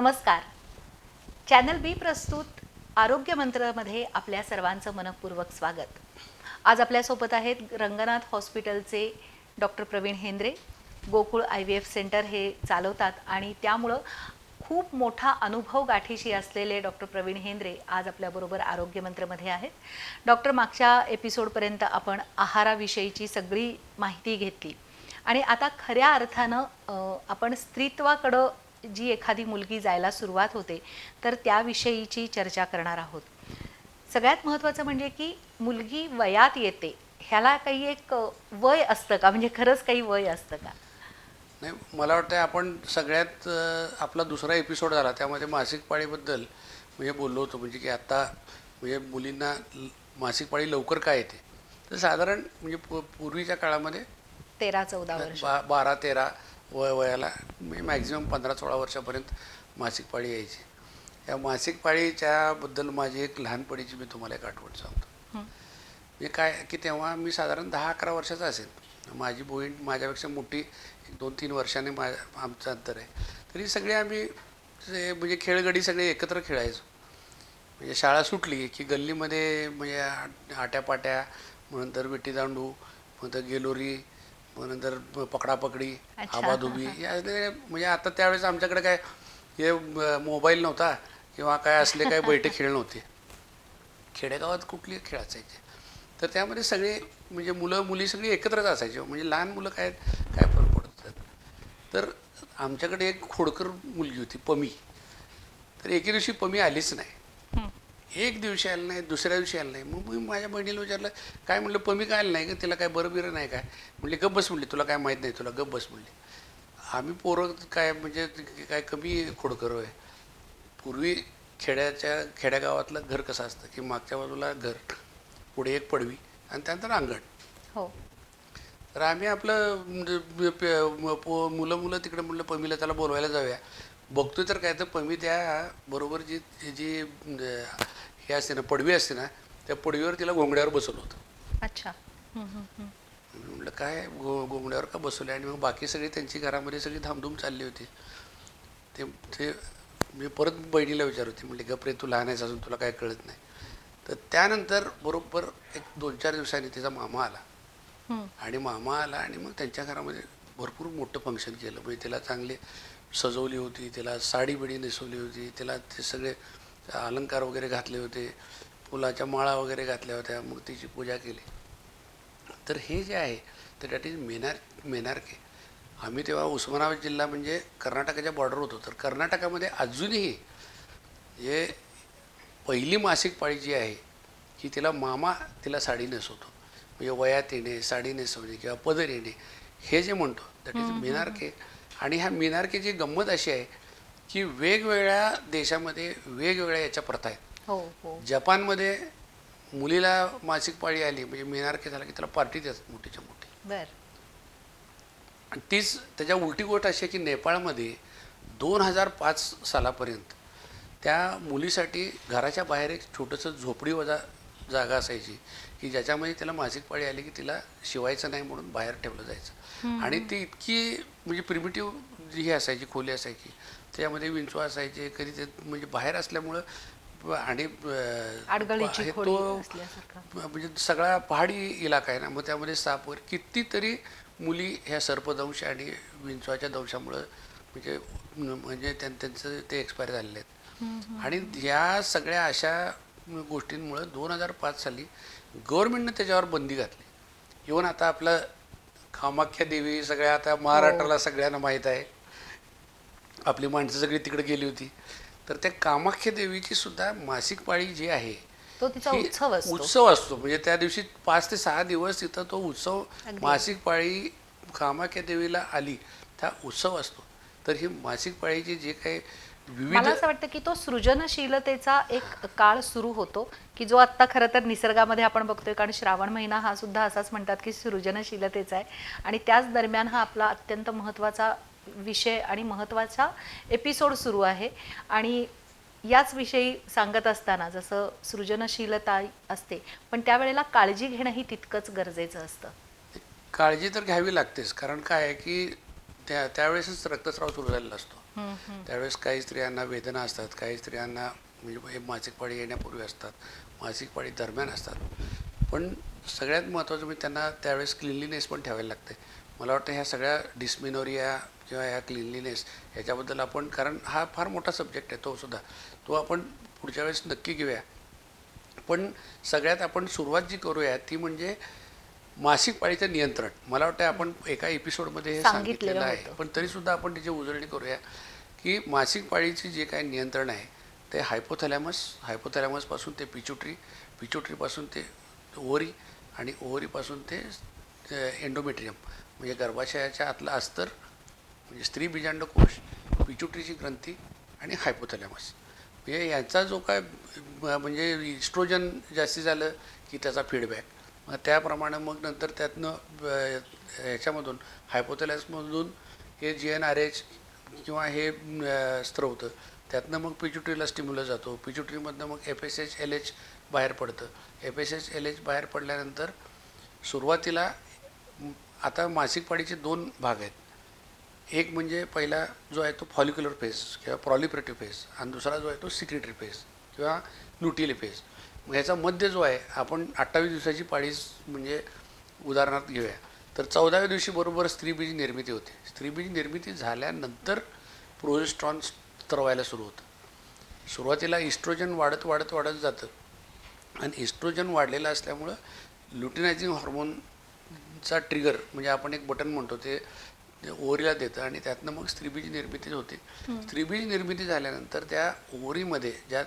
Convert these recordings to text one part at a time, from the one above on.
नमस्कार. चॅनल बी प्रस्तुत आरोग्य मंत्रामध्ये आपल्या सर्वांचं मनपूर्वक स्वागत. आज आपल्यासोबत आहेत रंगनाथ हॉस्पिटलचे doctor Pravin Hendre. Gokul I V F centre हे चालवतात आणि त्यामुळं खूप मोठा अनुभव गाठीशी असलेले डॉक्टर प्रवीण हेंद्रे आज आपल्याबरोबर आरोग्य मंत्रमध्ये आहेत. डॉक्टर मागच्या एपिसोडपर्यंत आपण आहाराविषयीची सगळी माहिती घेतली. आणि आता खऱ्या अर्थानं आपण स्त्रीत्वाकडं जी एखादी मुलगी जायला सुरुवात होते तर त्याविषयीची चर्चा करणार आहोत. सगळ्यात महत्त्वाचं म्हणजे की मुलगी वयात येते ह्याला काही एक वय असतं का? म्हणजे खरंच काही वय असतं का? नाही मला वाटतं आपण सगळ्यात आपला दुसरा एपिसोड झाला त्यामध्ये मासिक पाळीबद्दल म्हणजे बोललो होतो म्हणजे की आता म्हणजे मुलींना मासिक पाळी लवकर काय येते? तर साधारण म्हणजे पूर्वीच्या काळामध्ये तेरा चौदा वर्ष. बा बारा तेरा वय वयाला म्हणजे मॅक्झिमम पंधरा सोळा वर्षापर्यंत मासिक पाळी यायची. या मासिक पाळीच्याबद्दल माझी एक लहानपणीची मी तुम्हाला एक आठवण सांगतो. म्हणजे काय की तेव्हा मी साधारण दहा अकरा वर्षाचा असेल. माझी बहीण माझ्यापेक्षा मोठी एक दोन तीन वर्षांनी मा आमचं अंतर आहे. तरी सगळे आम्ही म्हणजे खेळगडी सगळे एकत्र खेळायचो. म्हणजे शाळा सुटली की गल्लीमध्ये म्हणजे आट- आट्यापाट्या नंतर विटी दांडू मग नंतर गेलोरी मग नंतर प- पकडापकडी अच्छा. आबाधुबी या म्हणजे आता त्यावेळेस आमच्याकडे काय हे मोबाईल नव्हता किंवा काय असले काय बैठे खेळ नव्हते. खेडेगावात कुठली खेळ असायचे. तर त्यामध्ये सगळे म्हणजे मुलं मुली सगळी एकत्रच असायचे. म्हणजे लहान मुलं काय काय फरक पडतात तर आमच्याकडे एक खोडकर मुलगी होती पमी. तर एके दिवशी पमी आलीच नाही. एक दिवशी आलं नाही दुसऱ्या दिवशी आलं नाही. मग मी माझ्या बहिणीला विचारलं काय म्हणलं पमी काय आलं नाही का तिला काय बरं बिरं नाही काय? म्हणले गप बस म्हणली तुला काय माहीत नाही तुला गप बस म्हणली. आम्ही पोरं काय म्हणजे काय कमी खोडकर आहे पूर्वी खेड्याच्या खेड्यागावातलं घर कसं असतं की मागच्या बाजूला घर पुढे एक पडवी आणि त्यानंतर अंगण. हो. तर आम्ही आपलं म्हणजे प- मुलं मुलं तिकडे म्हणलं पमीला त्याला बोलवायला जाऊया. बघतोय तर काय तर पमी त्या बरोबर जी जी अं, हे असते ना पडवी असते ना त्या पडवीवर तिला घोंगड्यावर बसवलं होतं. अच्छा. हं, हं, हं. म्हटलं काय गो घोंगड्यावर का बसवले आणि मग बाकी सगळी त्यांची घरामध्ये सगळी धामधूम चालली होती. ते ते मी परत बहिणीला विचार होती म्हटली गपरे तू लहान आहेस अजून तुला काय कळत नाही? तर त्यानंतर बरोबर एक दोन चार दिवसांनी तिचा मामा आला. हं. आणि मामा आला आणि मग त्यांच्या घरामध्ये भरपूर मोठं फंक्शन केलं. म्हणजे तिला चांगली सजवली होती तिला साडी बिडी नेसवली होती तिला ते सगळे अलंकार वगैरे घातले होते फुलाच्या माळा वगैरे घातल्या होत्या मूर्तीची पूजा केली. तर हे जे आहे तर दॅट इज मेनार मेनारके. आम्ही तेव्हा उस्मानाबाद जिल्हा म्हणजे कर्नाटकाच्या बॉर्डर होतो. तर कर्नाटकामध्ये अजूनही हे पहिली मासिक पाळी जी आहे की तिला मामा तिला साडी नेसवतो. म्हणजे वयात येणे साडी नेसवणे किंवा पदर येणे हे जे म्हणतो दॅट इज मिनारके. आणि ह्या मिनारकेची गंमत अशी आहे की वेगवेगळ्या देशामध्ये वेगवेगळ्या याच्या प्रथा आहेत. हो हो. जपानमध्ये मुलीला मासिक पाळी आली म्हणजे मिनारके झाला की त्याला पार्टी देतात मोठीच्या मोठी. बर. आणि तीच त्याच्या उलटी गोष्ट अशी आहे की नेपाळमध्ये दोन हजार पाच सालापर्यंत त्या मुलीसाठी घराच्या बाहेर एक छोटंसं झोपडी वजा जागा असायची की ज्याच्यामध्ये तिला मासिक पाळी आली की तिला शिवायचं नाही म्हणून बाहेर ठेवलं जायचं. आणि ती इतकी म्हणजे प्रिमिटिव्ह जी ही असायची खोली असायची त्याच्यामध्ये विंचू असायचे कधी ते म्हणजे बाहेर असल्यामुळं आणि हे तो म्हणजे सगळा पहाडी इलाका आहे ना मग त्यामध्ये साप वगैरे कितीतरी मुली ह्या सर्पदंश आणि विंचवाच्या दंशामुळं म्हणजे म्हणजे त्यां त्यांचं ते एक्सपायर झालेले आहेत. आणि या सगळ्या अशा गोष्टींमुळं दोन हजार पाच साली गव्हर्नमेंटनं त्याच्यावर बंदी घातली. इवन आता आपलं कामाख्या देवी सगळ्या आता महाराष्ट्राला सगळ्यांना माहीत आहे. आपली माणसं सगळी तिकडे गेली होती. तर त्या कामाख्या देवीची सुद्धा मासिक पाळी जी आहे तो तिचा ही उत्सव असतो. उत्सव असतो. म्हणजे त्या दिवशी पाच ते सहा दिवस तिथं तो उत्सव अगदी. मासिक पाळी कामाख्या देवीला आली त्या उत्सव असतो. तर ही मासिक पाळीची जे काही विविध मला असं वाटतं की तो सृजनशीलतेचा एक काळ सुरू होतो की जो आत्ता खरं तर निसर्गामध्ये आपण बघतोय कारण श्रावण महिना हा सुद्धा असाच म्हणतात की सृजनशीलतेचा आहे. आणि त्याच दरम्यान हा आपला अत्यंत महत्त्वाचा विषय आणि महत्त्वाचा एपिसोड सुरू आहे. आणि याच विषयी सांगत असताना जसं सृजनशीलता असते पण त्यावेळेला काळजी घेणंही तितकंच गरजेचं असतं. काळजी तर घ्यावी लागतेच कारण काय आहे की त्या त्यावेळेसच रक्तस्राव सुरू झालेला असतो. त्यावेळेस काही स्त्रियांना वेदना असतात काही स्त्रियांना म्हणजे हे मासिक पाळी येण्यापूर्वी असतात मासिक पाळी दरम्यान असतात. पण सगळ्यात महत्त्वाचं म्हणजे त्यांना त्यावेळेस क्लिनलीनेस पण ठेवायला लागते. मला वाटतं ह्या सगळ्या डिस्मिनोरिया किंवा ह्या क्लिनलीनेस ह्याच्याबद्दल आपण कारण हा फार मोठा सब्जेक्ट आहे तो सुद्धा. तो आपण पुढच्या वेळेस नक्की घेऊया. पण सगळ्यात आपण सुरुवात जी करूया ती म्हणजे मासिक पाळीचं नियंत्रण. मला वाटतं आपण एका एपिसोडमध्ये हे सांगितलेलं आहे. पण तरीसुद्धा आपण त्याची उजळणी करूया की मासिक पाळीचे जे काही नियंत्रण आहे ते हायपोथॅलॅमस हायपोथॅलॅमसपासून ते पिच्युटरी पिच्युटरीपासून ते ओव्हरी आणि ओव्हरीपासून ते एंडोमेट्रियम म्हणजे गर्भाशयाच्या आतला अस्तर म्हणजे स्त्री बीजांडकोश पिच्युटरीची ग्रंथी आणि हायपोथॅलॅमस. म्हणजे यांचा जो काय म्हणजे इस्ट्रोजन जास्ती झालं की त्याचा फीडबॅक. मग त्याप्रमाणे मग नंतर त्यातनं ह्याच्यामधून हायपोथॅलॅमसमधून हे जी एन आर एच किंवा हे स्त्रवतं त्यातनं मग पिच्युटरीला स्टिम्युलस जातो. पिच्युटरीमधनं मग F S H L H बाहेर पडतं. F S H L H बाहेर पडल्यानंतर सुरुवातीला आता मासिक पाळीचे दोन भाग आहेत. एक म्हणजे पहिला जो आहे तो फॉलिक्युलर फेज किंवा प्रॉलिपरेटिव्ह फेज आणि दुसरा जो आहे तो सिक्रेटरी फेज किंवा न्यूटिली फेज ह्याचा मध्य जो आहे आपण अठ्ठावीस दिवसाची पाळीस म्हणजे उदाहरणार्थ घेऊया. तर चौदाव्या दिवशी बरोबर स्त्रीबीज निर्मिती होते. स्त्रीबीज निर्मिती झाल्यानंतर प्रोजेस्ट्रॉन स्त्रवायला सुरू होतं. सुरुवातीला इस्ट्रोजन वाढत वाढत वाढत जातं. आणि इस्ट्रोजन वाढलेलं असल्यामुळं ल्युटिनायझिंग हॉर्मोनचा ट्रिगर म्हणजे आपण एक बटन म्हणतो ते ते ओव्हरीला देतं आणि त्यातनं मग स्त्रीबीज निर्मिती होते. स्त्रीबीज निर्मिती झाल्यानंतर त्या ओव्हरीमध्ये ज्या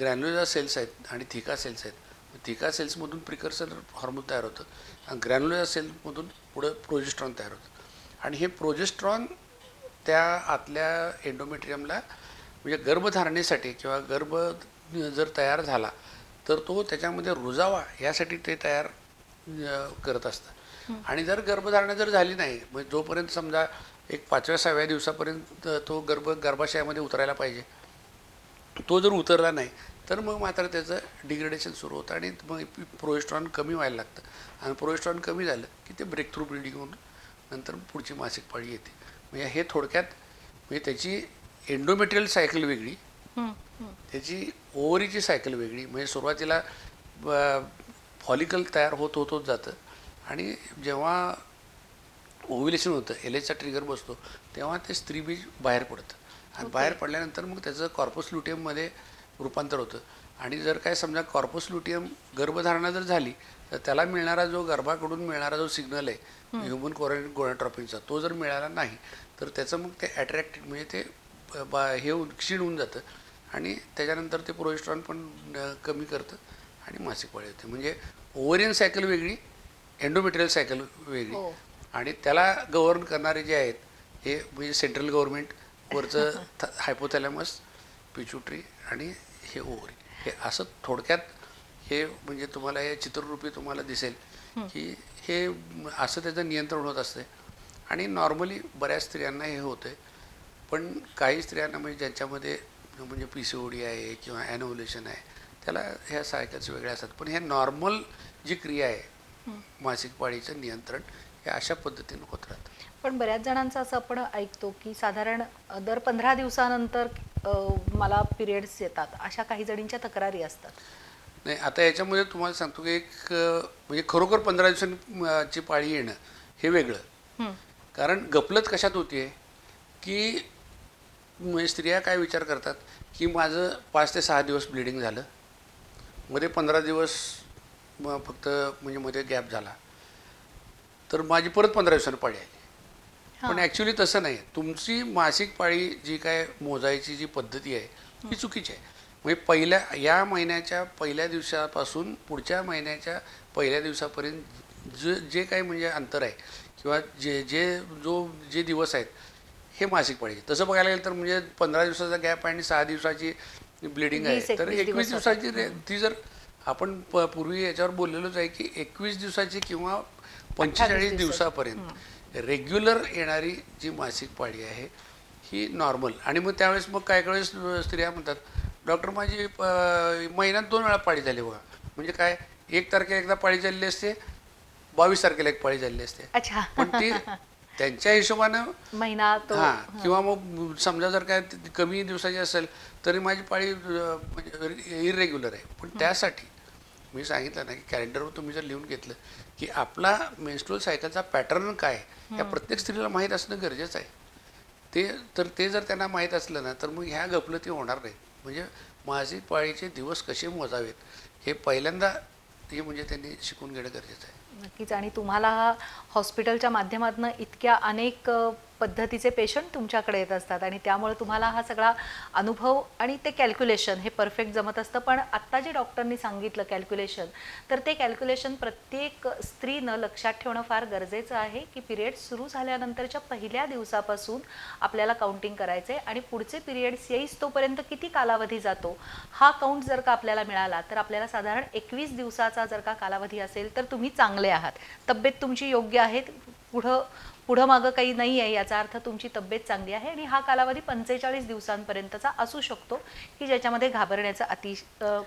ग्रॅन्युलर सेल्स आहेत आणि थिका सेल्स आहेत थिका सेल्समधून प्रिकर्सर हॉर्मोन तयार होतं आणि ग्रॅन्युलर सेल्समधून पुढं प्रोजेस्ट्रॉन तयार होतं. आणि हे प्रोजेस्ट्रॉन त्या आतल्या एंडोमेट्रियमला म्हणजे गर्भधारणेसाठी किंवा गर्भ जर तयार झाला तर तो त्याच्यामध्ये रुजावा यासाठी ते तयार करत असतं. आणि जर गर्भधारणा जर झाली नाही म्हणजे जोपर्यंत समजा एक पाचव्या सहाव्या दिवसापर्यंत तो गर्भ गर्भाशयामध्ये उतरायला पाहिजे तो जर उतरला नाही तर मग मात्र त्याचं डिग्रेडेशन सुरू होतं आणि मग प्रोजेस्ट्रॉन कमी व्हायला लागतं. आणि प्रोजेस्ट्रॉन कमी झालं की ते ब्रेक थ्रू ब्लिडिंग होऊन नंतर पुढची मासिक पाळी येते. म्हणजे हे थोडक्यात म्हणजे त्याची एंडोमेट्रियल सायकल वेगळी. त्याची ओव्हरीची सायकल वेगळी. म्हणजे सुरुवातीला फॉलिकल तयार होत होत होत जातं. आणि जेव्हा ओव्युलेशन होतं एलेचा ट्रिगर बसतो तेव्हा ते स्त्रीबीज बाहेर पडतं. आणि बाहेर पडल्यानंतर मग त्याचं कॉर्पस लुटियममध्ये रूपांतर होतं. आणि जर काय समजा कॉर्पस लुटियम गर्भधारणा जर झाली तर त्याला मिळणारा जो गर्भाकडून मिळणारा जो सिग्नल आहे ह्युमन कोरोनिक गोनाट्रॉपिनचा तो जर मिळाला नाही तर त्याचं मग ते अट्रॅक्ट म्हणजे ते ब- हे होऊन क्षीण होऊन जातं. आणि त्याच्यानंतर ते प्रोजेस्ट्रॉन पण कमी करतं आणि मासिक पाळी होते म्हणजे ओव्हरियन सायकल वेगळी एंडोमेट्रियल सायकल वेगळी हो. आणि त्याला गव्हर्न करणारे जे आहेत हे म्हणजे सेंट्रल गव्हर्नमेंट वरचं हायपोथॅलॅमस पिच्युटरी आणि हे ओव्हरी हे असं थोडक्यात हे म्हणजे तुम्हाला हे चित्ररूपी तुम्हाला दिसेल की हे असं त्याचं नियंत्रण होत असते आणि नॉर्मली बऱ्याच स्त्रियांना हे होतं पण काही स्त्रियांना म्हणजे ज्यांच्यामध्ये म्हणजे पी सी ओ डी आहे किंवा ॲनोव्युलेशन आहे त्याला ह्या सायकल्स वेगळ्या असतात. पण ह्या नॉर्मल जी क्रिया आहे मासिक पाळीचं नियंत्रण हे अशा पद्धतीनं होत राहतं. पण बऱ्याच जणांचं असं आपण ऐकतो की साधारण दर पंधरा दिवसानंतर मला पिरियड्स येतात. अशा काही जणींच्या तक्रारी असतात. नाही आता याच्यामध्ये तुम्हाला सांगतो की एक म्हणजे खरोखर पंधरा दिवसांची पाळी येणं हे वेगळं. कारण गपलत कशात होती की म्हणजे स्त्रिया काय विचार करतात? की माझं पाच ते सहा दिवस ब्लिडिंग झालं. मध्ये पंधरा दिवस मग फक्त म्हणजे मध्ये गॅप झाला. तर माझी परत पंधरा दिवसानं पाळी आली. पण ॲक्च्युली तसं नाही. तुमची मासिक पाळी जी काय मोजायची जी पद्धती आहे ही चुकीची आहे. म्हणजे पहिल्या या महिन्याच्या पहिल्या दिवसापासून पुढच्या महिन्याच्या पहिल्या दिवसापर्यंत जे जे काही म्हणजे अंतर आहे किंवा जे जे जो जे दिवस आहेत हे मासिक पाळीचे तसं बघायला गेलं तर म्हणजे पंधरा दिवसाचा गॅप आणि सहा दिवसाची ब्लिडिंग आहे. तर एकवीस. दिवसाची. ती जर आपण प- पूर्वी याच्यावर बोललेलोच आहे की एकवीस दिवसाची किंवा पंचेचाळीस. दिवसापर्यंत रेग्युलर येणारी जी मासिक पाळी आहे ही नॉर्मल. आणि मग त्यावेळेस मग काय काय वेळेस स्त्रिया म्हणतात डॉक्टर माझी महिन्यात दोन वेळा पाळी झाली बघा. म्हणजे काय एक तारखेला एकदा पाळी झालेली असते बावीस तारखेला एक पाळी झालेली असते. अच्छा. पण ती त्यांच्या हिशोबानं महिना हा किंवा मग समजा जर काय कमी दिवसाची असेल तरी माझी पाळी म्हणजे इरेग्युलर आहे. पण त्यासाठी मी सांगितलं ना की कॅलेंडरवर तुम्ही जर लिहून घेतलं की आपला मेन्स्ट्रुअल सायकलचा पॅटर्न काय या प्रत्येक स्त्रीला माहीत असणं गरजेचं आहे. ते तर ते जर त्यांना माहीत असलं ना तर मग ह्या गफलती होणार नाही. म्हणजे मासिक पाळीचे दिवस कसे मोजावेत हे पहिल्यांदा हे म्हणजे त्यांनी शिकून घेणं गरजेचं आहे. नक्कीच. आणि तुम्हाला हा हॉस्पिटलच्या माध्यमातून इतक्या अनेक पद्धतीचे पेशंट तुमच्याकडे येत असतात आणि त्यामुळे तुम्हाला हा सगळा अनुभव आणि ते कॅल्क्युलेशन हे परफेक्ट जमत असतं. पण आत्ता जे डॉक्टरनी सांगितलं कॅल्क्युलेशन तर ते कॅल्क्युलेशन प्रत्येक स्त्रीनं लक्षात ठेवणं फार गरजेचं आहे की पिरियड सुरू झाल्यानंतरच्या पहिल्या दिवसापासून आपल्याला काउंटिंग करायचं आहे आणि पुढचे पिरियड्स येईस तोपर्यंत किती कालावधी जातो हा काउंट जर का आपल्याला मिळाला तर आपल्याला साधारण एकवीस दिवसाचा जर का कालावधी असेल तर तुम्ही चांगले आहात. तब्येत तुमची योग्य आहे पुढं पुढं मागं काही नाही आहे याचा अर्थ तुमची तब्येत चांगली आहे आणि हा कालावधी पंचेचाळीस दिवसांपर्यंतचा असू शकतो की ज्याच्यामध्ये घाबरण्याचं अति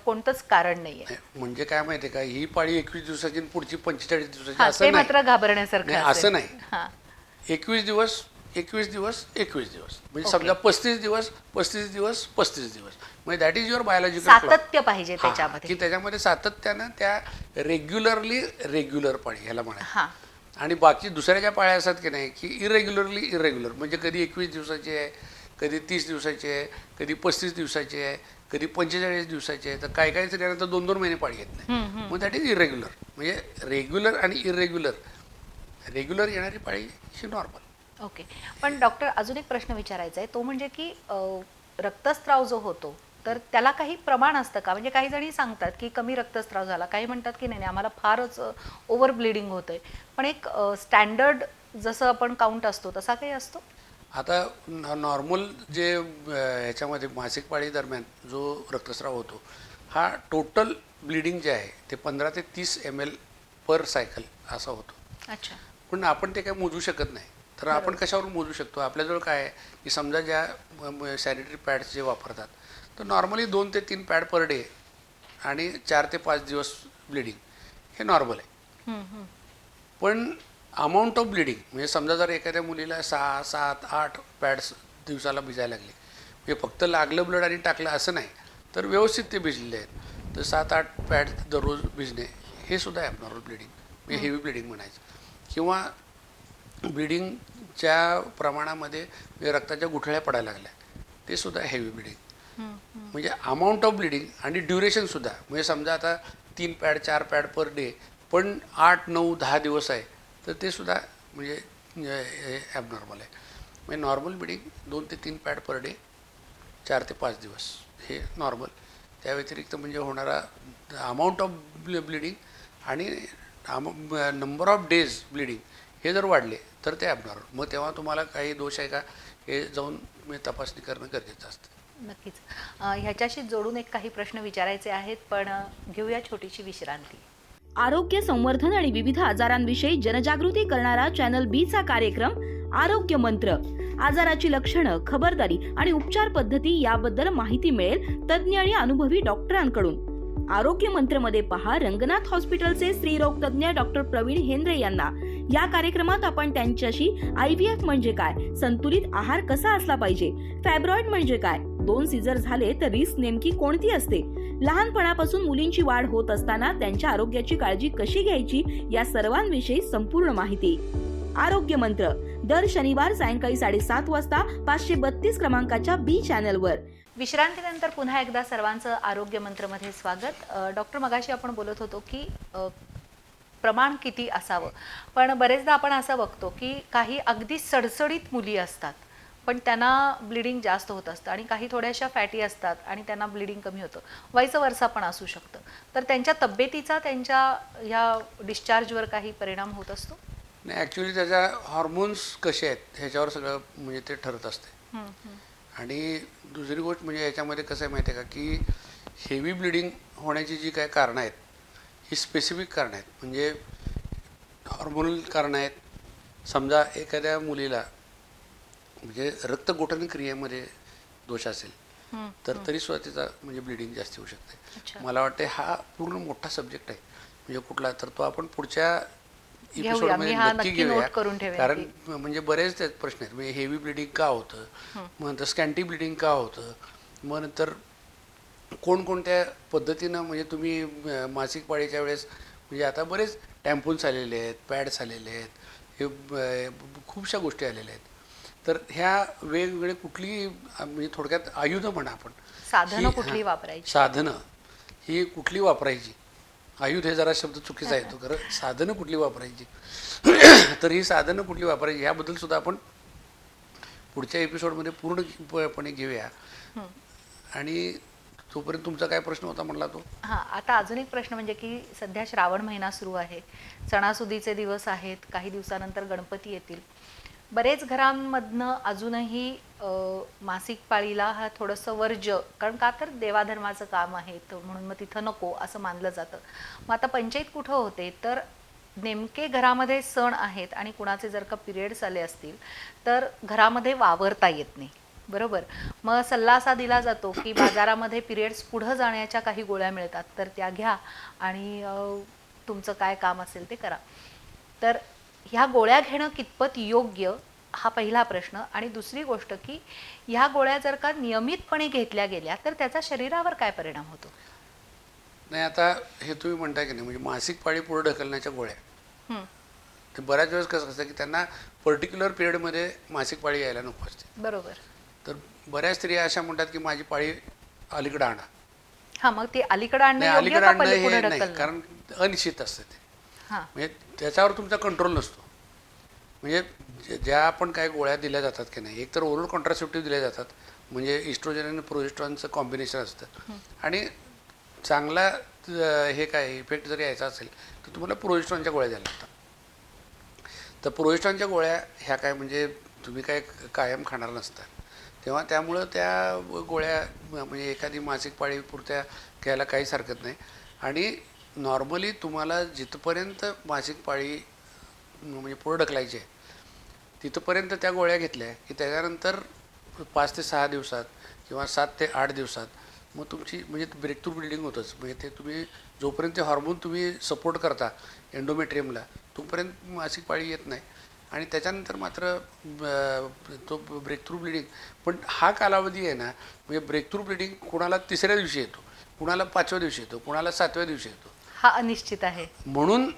कोणतंच कारण नाही आहे म्हणजे काय माहिती का? ही पाळी एकवीस दिवसाची आणि पुढची पंचेचाळीस दिवसाची हा ते असं नाही. मात्र घाबरण्यासारखं नाही, असेल. असं नाही. हा. एकवीस दिवस एकवीस दिवस एकवीस दिवस. म्हणजे समजा पस्तीस दिवस पस्तीस दिवस पस्तीस दिवस. म्हणजे दॅट इज युअर बायोलॉजिकल सातत्य पाहिजे त्याच्यामध्ये. की त्याच्यामध्ये सातत्यानं त्या रेग्युलरली रेग्युलर पाळी ह्याला म्हणा हा. आणि बाकी दुसऱ्या ज्या पाळ्या असतात की नाही की इरेग्युलरली इरेग्युलर म्हणजे कधी एकवीस दिवसाची आहे कधी तीस दिवसाची आहे कधी पस्तीस दिवसाची आहे कधी पंचेचाळीस दिवसाची आहे तर काही काही स्त्रियांना तर दोन दोन महिने पाळी घेत नाही. मग दॅट इज इरेग्युलर म्हणजे रेग्युलर आणि इरेग्युलर रेग्युलर येणारी पाळी ही नॉर्मल ओके पण डॉक्टर अजून एक प्रश्न विचारायचा आहे. तो म्हणजे की अ, रक्तस्राव जो होतो तर त्याला काही प्रमाण असतं का? म्हणजे काही जणी सांगतात की कमी रक्तस्राव झाला. काही म्हणतात की नाही नाही आम्हाला फारच ओव्हर ब्लिडिंग होतंय. पण एक स्टँडर्ड जसं आपण काउंट असतो तसा काही असतो? आता नॉर्मल जे ह्याच्यामध्ये मासिक पाळी दरम्यान जो रक्तस्राव होतो हा टोटल ब्लिडिंग जे आहे ते पंधरा ते तीस एम एल पर सायकल असा होतो. अच्छा. पण आपण ते काय मोजू शकत नाही. तर आपण कशावरून मोजू शकतो? आपल्याजवळ काय आहे? की समजा ज्या सॅनिटरी पॅड्स जे वापरतात तर नॉर्मली दोन ते तीन पॅड पर डे आणि चार ते पाच दिवस ब्लिडिंग हे नॉर्मल आहे. पण अमाऊंट ऑफ ब्लिडिंग म्हणजे समजा जर एखाद्या मुलीला सहा सात आठ पॅड्स दिवसाला भिजायला लागले. म्हणजे फक्त लागलं ब्लड आणि टाकलं असं नाही तर व्यवस्थित ते भिजलेले आहेत. तर सात आठ पॅड दररोज भिजणे हे सुद्धा ॲबनॉर्मल ब्लिडिंग म्हणजे हेवी ब्लिडिंग म्हणायचं. किंवा ब्लिडिंगच्या प्रमाणामध्ये रक्ताच्या गुठळ्या पडायला लागल्या ते सुद्धा हेवी ब्लिडिंग. म्हणजे अमाऊंट ऑफ ब्लिडिंग आणि ड्युरेशनसुद्धा म्हणजे समजा आता तीन पॅड चार पॅड पर डे पण आठ नऊ दहा दिवस आहे तर ते सुद्धा म्हणजे ॲबनॉर्मल आहे. म्हणजे नॉर्मल ब्लिडिंग दोन ते तीन पॅड पर डे चार ते पाच दिवस हे नॉर्मल त्या व्यतिरिक्त म्हणजे होणारा अमाऊंट ऑफ ब्लिडिंग आणि नंबर ऑफ डेज ब्लिडिंग हे जर वाढले तर ते ॲबनॉर्मल मग तेव्हा तुम्हाला काही दोष आहे का? हे जाऊन तपासणी करणं गरजेचं असतं. नक्कीच. ह्याच्याशी जोडून एक काही प्रश्न विचारायचे आहेत पण घेऊया छोटीशी विश्रांती. आरोग्य संवर्धन आणि विविध आजारांविषयी जनजागृती करणारा चॅनल बी चा कार्यक्रम आरोग्य मंत्र. आजाराची लक्षणं खबरदारी आणि उपचार पद्धती याबद्दल माहिती मिळेल तज्ज्ञ आणि अनुभवी डॉक्टरांकडून. आरोग्य मंत्रमध्ये पहा रंगनाथ हॉस्पिटलचे स्त्रीरोग तज्ज्ञ डॉक्टर प्रवीण हेंद्रे यांना. या कार्यक्रमात आपण त्यांच्याशी आय व्ही एफ म्हणजे काय संतुलित आहार कसा असला पाहिजे फॅब्रॉइड म्हणजे काय दोन सीझर झाले तर रिस्क नेमकी कोणती असते? लहानपणापासून मुलींची वाढ होत असताना त्यांच्या आरोग्याची काळजी कशी घ्यायची या सर्वांविषयी संपूर्ण माहिती. आरोग्य मंत्र. दर शनिवार सायंकाळी साडेसात वाजता पाचशे बत्तीस क्रमांकाच्या बी चॅनलवर. विश्रांतीनंतर पुन्हा एकदा सर्वांचं आरोग्य मंत्रमध्ये स्वागत. डॉक्टर मगाशी आपण बोलत होतो की प्रमाण किती असावं? पण बरेचदा आपण असं बघतो की काही अगदी सडसडीत मुली असतात. पण त्यांना ब्लिडिंग जास्त होत असतं आणि काही थोड्याशा फॅटी असतात आणि त्यांना ब्लिडिंग कमी होतं. व्हायचं वर्षा पण असू शकतं. तर त्यांच्या तब्येतीचा त्यांच्या ह्या डिस्चार्जवर काही परिणाम होत असतो? नाही ॲक्च्युली त्याच्या हॉर्मोन्स कसे आहेत ह्याच्यावर सगळं म्हणजे ते ठरत असते. आणि दुसरी गोष्ट म्हणजे याच्यामध्ये कसं आहे माहिती आहे का की हेवी ब्लिडिंग होण्याची जी काय कारणं आहेत ही स्पेसिफिक कारणं आहेत. म्हणजे हॉर्मोनल कारणं आहेत. समजा एखाद्या मुलीला म्हणजे रक्तगोठण क्रियेमध्ये दोष असेल तर तरी सुद्धा तिचा म्हणजे ब्लिडिंग जास्त होऊ शकते. मला वाटते हा पूर्ण मोठा सब्जेक्ट आहे. म्हणजे कुठला तर तो आपण पुढच्या नक्की घेऊया. कारण म्हणजे बरेच त्यात प्रश्न आहेत. म्हणजे हेवी ब्लिडिंग का होतं? मग नंतर स्कॅन्टी ब्लिडिंग का होतं? मग नंतर कोणकोणत्या पद्धतीनं म्हणजे तुम्ही मासिक पाळीच्या वेळेस म्हणजे आता बरेच टॅम्पून्स आलेले आहेत पॅड्स आलेले आहेत हे खूपशा गोष्टी आलेल्या आहेत. तर ह्या वेगवेगळे कुठली म्हणजे थोडक्यात आयुधं म्हणा आपण साधनं ही- कुठली वापरायची? साधनं ही कुठली वापरायची? आयुध हे जरा शब्द चुकीचा येतो खरं. साधनं कुठली वापरायची? तर ही साधनं कुठली वापरायची? ह्याबद्दल सुद्धा आपण पुढच्या एपिसोडमध्ये पूर्णपणे घेऊया. आणि तोपर्यंत तुमचा काय प्रश्न होता म्हणला तो? हां आता अजून एक प्रश्न म्हणजे की सध्या श्रावण महिना सुरू आहे. सणासुदीचे दिवस आहेत काही दिवसानंतर गणपती येतील. बरेच घरांमधनं अजूनही मासिक पाळीला हा थोडंसं वर्ज्य कारण का तर देवाधर्माचं काम आहे तर म्हणून मग तिथं नको असं मानलं जातं. मग आता पंचायत कुठं होते तर नेमके घरामध्ये सण आहेत आणि कुणाचे जर का पिरियड्स आले असतील तर घरामध्ये वावरता येत नाही. बरोबर? मग सल्ला असा दिला जातो की बाजारामध्ये पिरियड्स पुढं जाण्याच्या काही गोळ्या मिळतात तर त्या घ्या आणि तुमचं काय काम असेल ते करा. तर ह्या गोळ्या घेणं कितपत योग्य? हा पहिला प्रश्न. आणि दुसरी गोष्ट की ह्या गोळ्या जर का नियमितपणे घेतल्या गेल्या तर त्याचा शरीरावर काय परिणाम होतो? नाही आता हे तुम्ही म्हणता की नाही म्हणजे मासिक पाळी पुढे ढकलण्याच्या गोळ्या. ते बऱ्याच वेळेस कसं असतं की त्यांना पर्टिक्युलर पिरियडमध्ये मासिक पाळी यायला नको असते. बरोबर. तर बऱ्याच स्त्रिया अशा म्हणतात की माझी पाळी अलीकडं आणा. हा मग ते अलीकडे आणणं अलीकडे आणणं हे नाही कारण अनिश्चित असतं ते. हा. म्हणजे त्याच्यावर तुमचा कंट्रोल नसतो. म्हणजे ज्या आपण काही गोळ्या दिल्या जातात की नाही एक तर ओरल कॉन्ट्रासेप्टिव्ह दिल्या जातात म्हणजे इस्ट्रोजन आणि प्रोजेस्ट्रॉनचं कॉम्बिनेशन असतं. आणि चांगला हे काय इफेक्ट जर यायचा असेल तर तुम्हाला प्रोजेस्ट्रॉनच्या गोळ्या द्यायला लागतात. तर प्रोजेस्ट्रॉनच्या गोळ्या ह्या काय म्हणजे तुम्ही काय कायम खाणार नसता. तेव्हा त्यामुळं त्या गोळ्या म्हणजे एखादी मासिक पाळी पुरत्या घ्यायला काहीच हरकत नाही. आणि नॉर्मली तुम्हाला जिथपर्यंत मासिक पाळी म्हणजे पुढं ढकलायची आहे तिथपर्यंत त्या गोळ्या घेतल्या की त्याच्यानंतर पाच ते सहा दिवसात किंवा सात ते आठ दिवसात मग तुमची म्हणजे ब्रेक थ्रू बिल्डिंग होतंच. म्हणजे ते तुम्ही जोपर्यंत ते हॉर्मोन तुम्ही सपोर्ट करता एंडोमेट्रियमला तोपर्यंत मासिक पाळी येत नाही. आणि त्याच्यानंतर मात्र तो ब्रेक थ्रू ब्लिडिंग पण हा कालावधी आहे ना म्हणजे ब्रेक थ्रू ब्लिडिंग कुणाला तिसऱ्या दिवशी येतो कुणाला पाचव्या दिवशी येतो कुणाला सातव्या दिवशी येतो. हा अनिश्चित आहे. म्हणून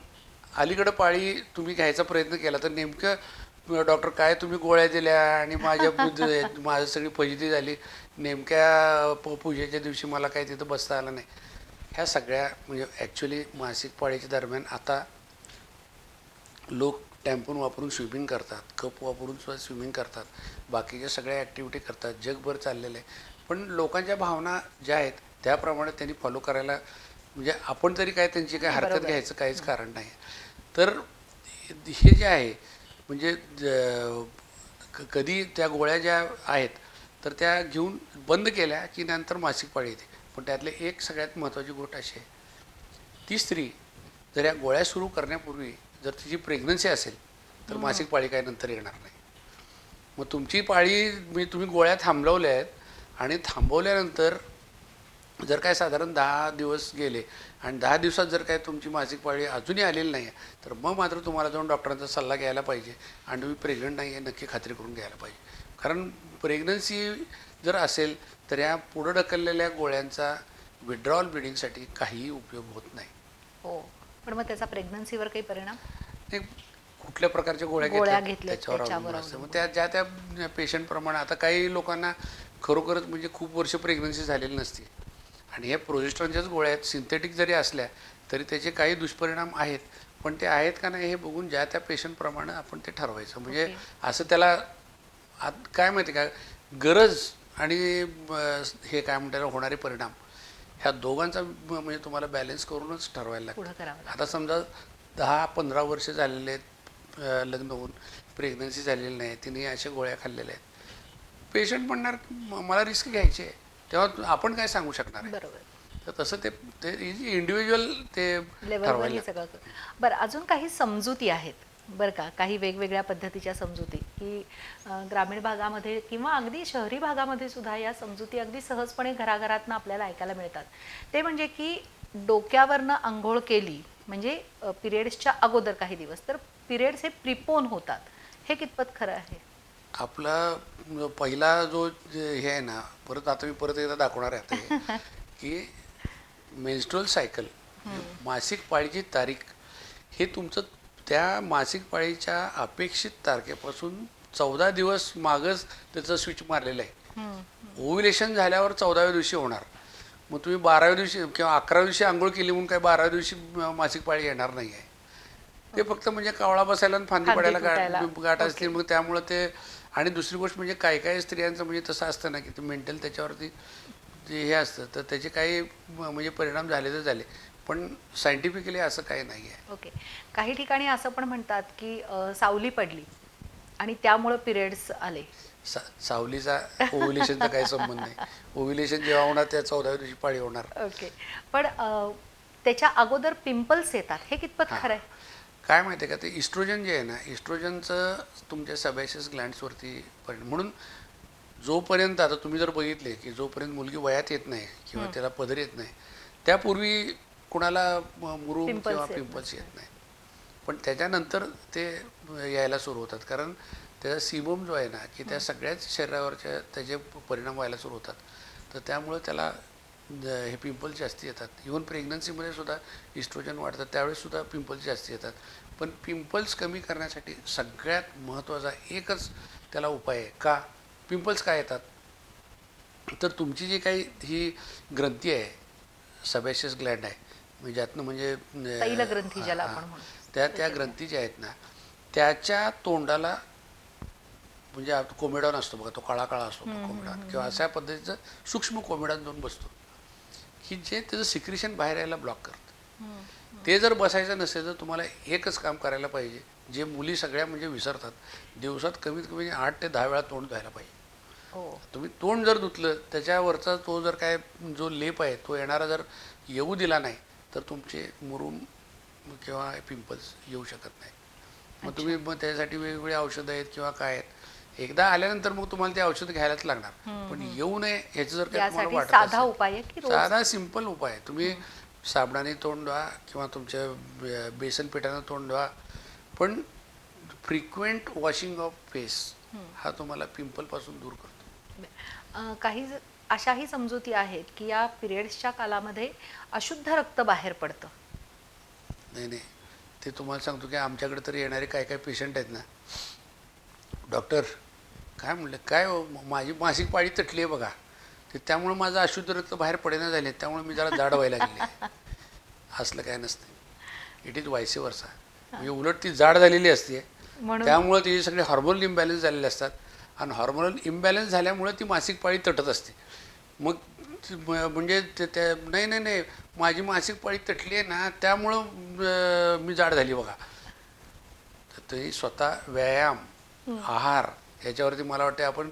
अलीकडं पाळी तुम्ही घ्यायचा प्रयत्न केला तर नेमकं डॉक्टर काय तुम्ही गोळ्या दिल्या आणि माझ्या माझं सगळी फजिती झाली. नेमक्या प- पूजेच्या दिवशी मला काही तिथं बसता आलं नाही. ह्या सगळ्या म्हणजे ॲक्च्युली मासिक पाळीच्या दरम्यान आता लोक टॅम्पून वापरून स्विमिंग करतात कप वापरून सुद्धा स्विमिंग करतात. बाकीच्या सगळ्या ॲक्टिव्हिटी करतात. जगभर चाललेलं आहे. पण लोकांच्या भावना ज्या आहेत त्याप्रमाणे त्यांनी फॉलो करायला म्हणजे आपण तरी काय त्यांची काय हरकत. घ्यायचं काहीच कारण नाही. तर हे जे आहे म्हणजे कधी त्या गोळ्या ज्या आहेत तर त्या घेऊन बंद केल्या की नंतर मासिक पाळी येते. पण त्यातले एक सगळ्यात महत्त्वाची गोष्ट अशी आहे ती स्त्री जर या गोळ्या सुरू करण्यापूर्वी जर तिची प्रेग्नन्सी असेल तर मासिक पाळी काय नंतर येणार नाही. मग तुमची पाळी म्हणजे तुम्ही गोळ्या थांबवल्या आहेत आणि थांबवल्यानंतर जर काय साधारण दहा दिवस गेले आणि दहा दिवसात जर काय तुमची मासिक पाळी अजूनही आलेली नाही आहे तर मग मात्र तुम्हाला जाऊन डॉक्टरांचा सल्ला घ्यायला पाहिजे आणि तुम्ही प्रेग्नंट नाही आहे नक्की खात्री करून घ्यायला पाहिजे. कारण प्रेग्नन्सी जर असेल तर या पुढं ढकललेल्या गोळ्यांचा विड्रॉल ब्लिडिंगसाठी काहीही उपयोग होत नाही. हो. पण मग त्याचा प्रेग्नन्सीवर काही परिणाम? कुठल्या प्रकारच्या गोळ्या घेतल्या त्याच्यावर अवलंबून असतं. मग. त्या ज्या त्या पेशंटप्रमाणे आता काही लोकांना खरोखरच म्हणजे खूप वर्ष प्रेग्नन्सी झालेली नसते आणि हे प्रोजेस्ट्रॉनच्याच गोळ्या आहेत सिंथेटिक जरी असल्या तरी त्याचे काही दुष्परिणाम आहेत. पण ते आहेत का नाही हे बघून ज्या त्या पेशंटप्रमाणे आपण ते ठरवायचं. म्हणजे ओके. असं त्याला आत काय माहिती का गरज आणि हे काय म्हणतात होणारे परिणाम ह्या दोघांचा म्हणजे तुम्हाला बॅलन्स करूनच ठरवायला लागतं. आता समजा दहा पंधरा वर्ष झालेले आहेत लग्न होऊन प्रेग्नन्सी झालेली नाही तिने अशा गोळ्या खाल्लेल्या आहेत. पेशंट म्हणणार "म- मला रिस्क घ्यायची आहे. तेव्हा आपण काय सांगू शकणार आहे? बरोबर. तर तसं ते ते इंडिव्हिज्युअल ते लेवलवर ठरवायला. सगळं कर- बरं अजून काही समजुती आहेत बरं का? काही वेगवेगळ्या पद्धतीच्या समजुती. की अं, ग्रामीण भागामध्ये किंवा अगदी शहरी भागामध्ये सुद्धा या समजुती अगदी सहजपणे घराघरातनं आपल्याला ऐकायला मिळतात. ते म्हणजे की डोक्यावरनं आंघोळ केली म्हणजे पिरियड्सच्या अगोदर काही दिवस तर पिरियड्स हे प्रिपोन होतात. हे कितपत खरं आहे? आपला पहिला जो हे आहे ना परत आता मी परत एकदा दाखवणार आहे आता की मेन्स्ट्रुअल सायकल मासिक पाळीची तारीख हे तुमचं त्या मासिक पाळीच्या अपेक्षित तारखेपासून चौदा दिवस मागच त्याचं स्विच मारलेलं आहे. ओव्युलेशन झाल्यावर चौदाव्या दिवशी होणार. मग तुम्ही बाराव्या दिवशी किंवा अकराव्या दिवशी आंघोळ केली म्हणून काय बाराव्या दिवशी मासिक पाळी येणार नाही आहे. ते फक्त म्हणजे कावळा बसायला आणि फांदी पडायला. गाठ गाठ असते मग त्यामुळं ते आणि दुसरी गोष्ट म्हणजे काही काही स्त्रियांचं म्हणजे तसं असतं ना की ते मेंटल त्याच्यावरती जे हे असतं तर त्याचे काही म्हणजे परिणाम झाले तर झाले. पण सायंटिफिकली असं काही नाही आहे. ओके. काही ठिकाणी असं पण म्हणतात की सावली पडली आणि त्यामुळं पिरियड्स आले. सा सावलीचा ओव्युलेशनचा काही संबंध नाही. ओव्युलेशन जेव्हा होणार त्या चौदाव्या दिवशी पाळी होणार. ओके. पण त्याच्या अगोदर पिंपल्स येतात. हे कितपत. खरं आहे काय माहिती आहे का ते इस्ट्रोजन जे आहे ना इस्ट्रोजनचं तुमच्या सबॅशियस ग्लँड्सवरती परिणाम. म्हणून जोपर्यंत आता तुम्ही जर बघितले की जोपर्यंत मुलगी वयात येत नाही किंवा त्याला पदर येत नाही त्यापूर्वी कुणाला म- मुरूम Pimples किंवा पिंपल्स येत नाही. पण त्याच्यानंतर ते यायला सुरू होतात. कारण त्याचा सिबम जो आहे ना की त्या सगळ्याच शरीरावरच्या त्याचे परिणाम व्हायला सुरू होतात. तर त्यामुळं त्याला हे पिंपल्स जास्ती येतात. इवन प्रेग्नन्सीमध्ये सुद्धा इस्ट्रोजन वाढतात त्यावेळेस सुद्धा पिंपल्स जास्ती येतात. पण पिंपल्स कमी करण्यासाठी सगळ्यात महत्त्वाचा एकच त्याला उपाय आहे. का? पिंपल्स काय येतात? तर तुमची जी काही ही ग्रंथी आहे सबॅशियस ग्लँड आहे म्हणजे ज्यातनं म्हणजे अं, तैलग्रंथी ज्याला आपण. त्या त्या ग्रंथी ज्या आहेत ना त्याच्या तोंडाला म्हणजे कोमेडॉन असतो बघा तो काळा काळा असतो कोमेडॉन. किंवा अशा पद्धतीचं सूक्ष्म कोमेडॉन जाऊन बसतो. की जे त्याचं सिक्रेशन बाहेर यायला ब्लॉक करतं. ते जर बसायचं नसेल तर तुम्हाला एकच काम करायला पाहिजे. जे मुली सगळ्या म्हणजे विसरतात. दिवसात कमीत कमी आठ ते दहा वेळा तोंड धुवायला पाहिजे. हो. तुम्ही तोंड जर धुतलं त्याच्यावरचा तो जर काय जो लेप आहे तो येणारा जर येऊ दिला नाही तर तुमचे मुरूम किंवा पिंपल्स येऊ शकत नाही. मग तुम्ही मग त्यासाठी वेगवेगळी औषधं आहेत किंवा काय आहेत. एकदा आल्यानंतर मग तुम्हाला ते औषध घ्यायलाच लागणार. पण येऊ नये ह्याचं जर काही तुम्हाला वाटत साधा उपाय साधा सिंपल उपाय आहे. तुम्ही साबणाने तोंड धुवा किंवा तुमच्या बेसन पिठानं तोंड धुवा. पण फ्रिक्वेंट वॉशिंग ऑफ फेस हा तुम्हाला पिंपलपासून दूर करतो. काही अशाही समजुती आहेत की या पिरियड्सच्या कालामध्ये अशुद्ध रक्त बाहेर पडतं. नाही नाही. ते तुम्हाला सांगतो की आमच्याकडे तर येणारे काय काय पेशंट आहेत ना. डॉक्टर काय म्हणलं? काय हो, माझी मासिक पाळी तटली आहे बघा. ते त्यामुळे माझं अशुद्ध रक्त बाहेर पडेना झाले. त्यामुळे मी जरा जाड व्हायला गेले असलं काय नसतं. इट इज वायसे वर्षा म्हणजे उलट ती जाड झालेली असते. त्यामुळे तिचे सगळे हॉर्मोनल इम्बॅलन्स झालेले असतात. आणि हॉर्मोनल इम्बॅलन्स झाल्यामुळे ती मासिक पाळी तटत असते. मग म्हणजे ते- त्या नाही नाही नाही. माझी मासिक पाळी तटली आहे ना त्यामुळं मी जाड झाली बघा. तर ते स्वतः व्यायाम आहार याच्यावरती मला वाटतं आपण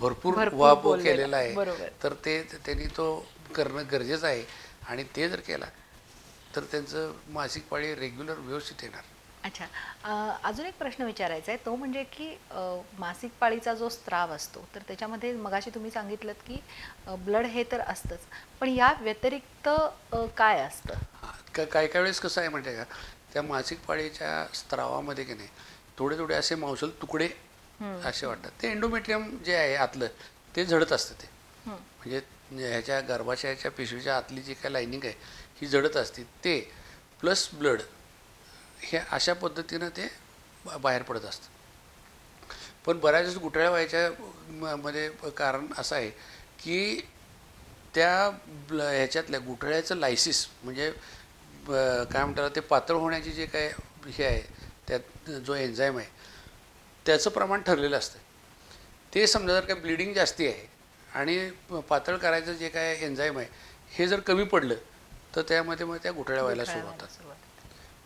भरपूर वापर बोललेलं. केलेला आहे. तर ते त्यांनी तो करणं गरजेचं आहे. आणि ते जर केला तर त्यांचं मासिक पाळी रेग्युलर व्यवस्थित येणार. अच्छा. अजून एक प्रश्न विचारायचा आहे. तो म्हणजे की मासिक पाळीचा जो स्त्राव असतो तर त्याच्यामध्ये मगाशी तुम्ही सांगितलं की ब्लड हे तर असतंच. पण या व्यतिरिक्त काय असतं? का- काही काही वेळेस कसं आहे माहिती आहे का? त्या मासिक पाळीच्या स्त्रावामध्ये की नाही थोडे थोडे असे मांसल तुकडे असे वाटतात. ते एंडोमेट्रियम जे आहे आतलं ते झडत असतं ते. म्हणजे ह्याच्या गर्भाशयाच्या पिशवीच्या आतली जी काय लाईनिंग आहे ही जडत असते. ते प्लस ब्लड हे अशा पद्धतीनं ते बाहेर पडत असतं. पण बऱ्याच गुठळ्या व्हायच्या मध्ये कारण असं आहे की त्या ह्याच्यातल्या गुठळ्याचं लायसिस म्हणजे काय म्हणतात ते पातळ होण्याची जे काय हे आहे त्यात जो एन्झाईम आहे त्याचं प्रमाण ठरलेलं असतं. ते समजा जर काय ब्लिडिंग जास्ती आहे आणि पातळ करायचं जे काय एन्झाईम आहे हे जर कमी पडलं तर त्यामध्ये मग त्या गुठळ्या व्हायला सुरू होतात.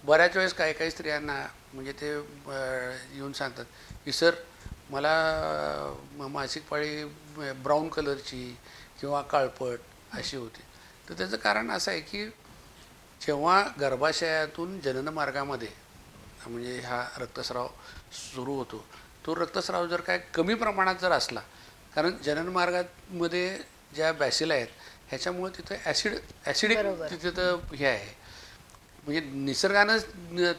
बऱ्याच वेळेस काही काही स्त्रियांना म्हणजे ते येऊन सांगतात की सर मला मासिक पाळी ब्राऊन कलरची किंवा काळपट अशी होती. तर त्याचं कारण असं आहे की जेव्हा गर्भाशयातून जननमार्गामध्ये म्हणजे हा रक्तस्राव सुरू होतो. तो रक्तस्राव जर काय कमी प्रमाणात जर असला कारण जननमार्गामध्ये ज्या बॅसिल आहेत ह्याच्यामुळे तिथं ॲसिड ॲसिडिक. तिथं हे आहे. म्हणजे निसर्गानं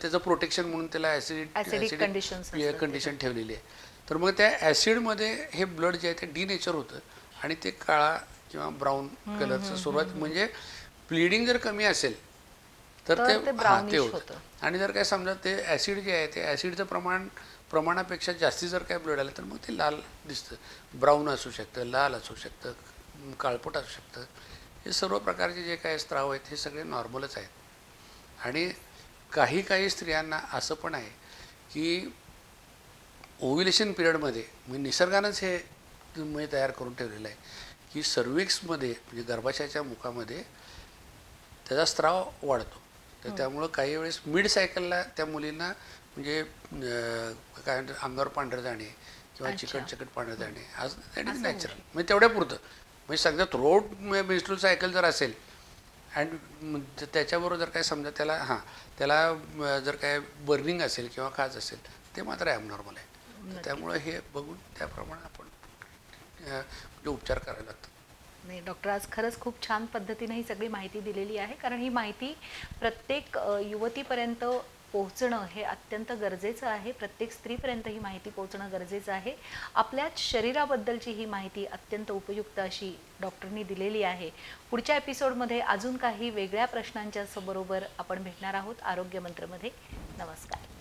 त्याचं प्रोटेक्शन म्हणून त्याला ॲसिड असतात. कंडिशन ठेवलेली आहे. तर मग त्या ॲसिडमध्ये हे ब्लड जे आहे ते डिनेचर होतं आणि ते काळा किंवा ब्राऊन कलरचं सुरुवात म्हणजे ब्लिडिंग जर कमी असेल तर ते ते हा, होतं. आणि जर काय समजा ते ॲसिड जे आहे ते ॲसिडचं प्रमाण प्रमाणापेक्षा जास्ती जर काय ब्लड आलं तर मग ते लाल दिसतं. ब्राऊन असू शकतं लाल असू शकतं काळपट असू शकतं. हे सर्व प्रकारचे जे काही स्त्राव आहेत हे सगळे नॉर्मलच आहेत. आणि काही काही स्त्रियांना असं पण आहे की ओव्युलेशन पिरियडमध्ये म्हणजे निसर्गानंच हे म्हणजे तयार करून ठेवलेलं आहे की सर्विक्समध्ये म्हणजे गर्भाशयाच्या मुखामध्ये त्याचा स्त्राव वाढतो. तर त्यामुळं काही वेळेस मिड सायकलला त्या मुलींना म्हणजे काय म्हणतात अंगावर पांढरं जाणे किंवा. चिकट चिकट पांढरं जाणे आज दॅट इज नॅचरल म्हणजे तेवढ्या पुरतं. म्हणजे सगळं थ्रोट मेन्स्ट्रुअल सायकल जर असेल अँड त्याच्याबरोबर जर काय समजा त्याला हां त्याला जर काय बर्निंग असेल किंवा खाज असेल ते मात्र ॲबनॉर्मल आहे. तर त्यामुळं हे बघून त्याप्रमाणे आपण म्हणजे उपचार करायला लागतात. नाही डॉक्टर आज खरंच खूप छान पद्धतीने ही सगळी माहिती दिलेली आहे. कारण ही माहिती प्रत्येक युवतीपर्यंत पोहोचणं हे अत्यंत गरजेचं आहे. प्रत्येक स्त्रीपर्यंत ही माहिती पोहोचणं गरजेचं आहे. आपल्याच शरीराबद्दलची ही माहिती अत्यंत उपयुक्त अशी डॉक्टरनी दिलेली आहे. पुढच्या एपिसोडमध्ये अजून काही वेगळ्या प्रश्नांच्या बरोबर आपण भेटणार आहोत. आरोग्य मंत्रमध्ये. नमस्कार.